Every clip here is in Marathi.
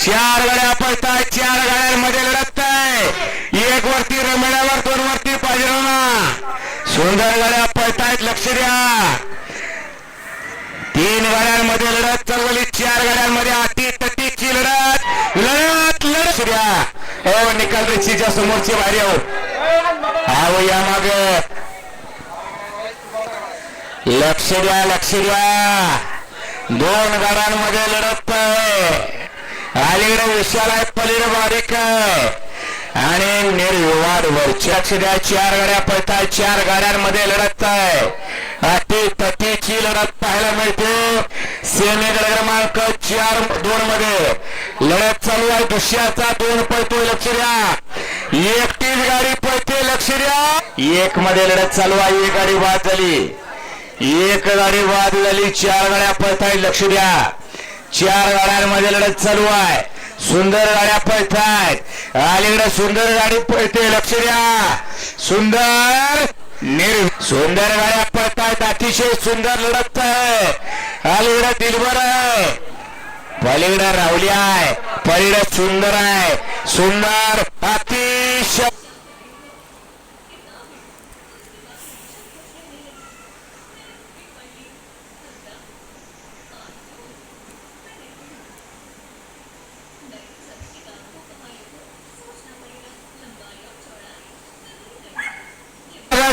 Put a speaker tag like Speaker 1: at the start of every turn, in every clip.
Speaker 1: चार गाड्या पळताय चार गाड्यांमध्ये लढत आहे. एक वरती रमेड्यावर दोन वरती पाहिजे सुंदर गाड्या पळतायत लक्ष द्या. तीन गाड्यांमध्ये लढत चळवली चार गाड्यांमध्ये अटी तटीची लढत लढत. लढत द्या. हो निकाल रिक्षीच्या समोरची बाहेर. आहो आहो या माग. लक्ष द्या लक्ष द्या. दोन गाड्यांमध्ये लढत आहे. अलीकडे विशाल आहे पलीकडे बारीक. आणि निर्विवाद वरच्या लक्ष द्या. चार गाड्या पळताय. चार गाड्यांमध्ये लढत आहे. अटी तटीची लढत पाहायला मिळते. सेमीकडे क्रमांक चार दोन मध्ये. लढत चालू आहे. दुसऱ्याचा दोन पळतोय. लक्ष द्या. एकटीच गाडी पळते. लक्ष द्या. एक मध्ये लढत चालू आहे. एक गाडी बाद झाली. एक गाडी बाद झाली. चार गाड्या पळताय. लक्ष द्या. चार गाड्यांमध्ये लढत चालू आहे. सुंदर गाड्या पळतायत. अलीकडे सुंदर गाडी पळते लक्ष द्या. सुंदर निर सुंदर गाड्या पळतायत अतिशय सुंदर लढत आहे. अलीकडे दिलबर आहे. पलीकडे रावली आहे. पलीकडे सुंदर आहे. सुंदर अतिशय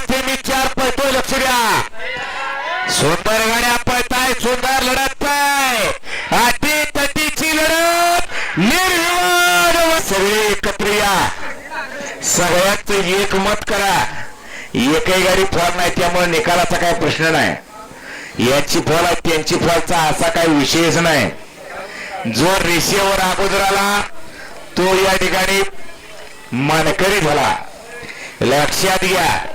Speaker 1: सेमी चार पळतोय लक्ष द्या. सुंदर गाड्या पळताय सुंदर लढत आहे तटीची लढत निर्विवाद व सगळे एकत्र या. सगळ्यात एक मत करा. एकही गाडी फॉल नाही त्यामुळे निकालाचा काही प्रश्न नाही. याची फॉल आहे त्यांची फॉलचा असा काही विषयच नाही. जो रेषेवर अगोदर आला तो या ठिकाणी मानकरी झाला. लक्षात घ्या.